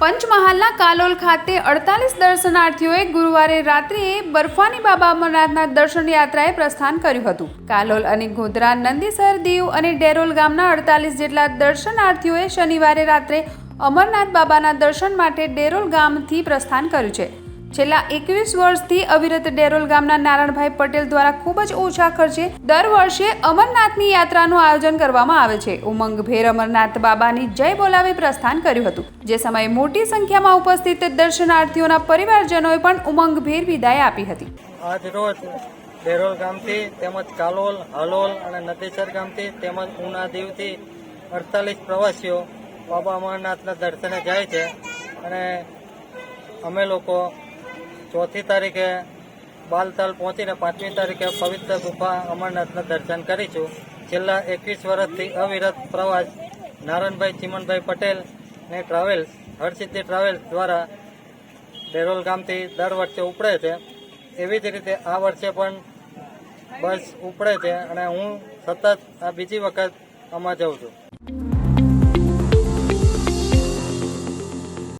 પંચમહાલના કાલોલ ખાતે અડતાલીસ દર્શનાર્થીઓએ ગુરુવારે રાત્રિએ બર્ફાની બાબા અમરનાથના દર્શન યાત્રાએ પ્રસ્થાન કર્યું હતું. કાલોલ અને ગોધરા, નંદીસર, દીવ અને ડેરોલ ગામના અડતાલીસ જેટલા દર્શનાર્થીઓએ શનિવારે રાત્રે અમરનાથ બાબાના દર્શન માટે ડેરોલ ગામથી પ્રસ્થાન કર્યું છે. છેલ્લા એકવીસ વર્ષથી અવિરત ડેરોલ ગામના નારાયણભાઈ પટેલ દ્વારા ખૂબ જ ઓછા ખર્ચે દર વર્ષે અમરનાથની યાત્રાનું આયોજન કરવામાં આવે છે. ઉમંગભેર અમરનાથ બાબાની જય બોલાવી પ્રસ્થાન કર્યું હતું. જે સમયે મોટી સંખ્યામાં ઉપસ્થિત દર્શનાર્થીઓના પરિવારજનોએ પણ ઉમંગભેર વિદાય આપી હતી. આજ રોજ ડેરોલ ગામથી તેમજ કાલોલ, હલોલ અને નદીસર ગામથી તેમજ ઉના દીવથી અડતાલીસ પ્રવાસીઓ બાબા અમરનાથના દર્શને જાય છે અને અમે લોકો ચોથી તારીખે બાલતાલ પહોંચીને પાંચમી તારીખે પવિત્ર ગુફા અમરનાથના દર્શન કરીશું. છેલ્લા એકવીસ વર્ષથી અવિરત પ્રવાસ નારાયણભાઈ ચિમનભાઈ પટેલ ને ટ્રાવેલ્સ હરસિદ્ધિ ટ્રાવેલ્સ દ્વારા ડેરોલ ગામથી દર વર્ષે ઉપડે છે. એવી જ રીતે આ વર્ષે પણ બસ ઉપડે છે અને હું સતત આ બીજી વખત આમાં જાઉં છું.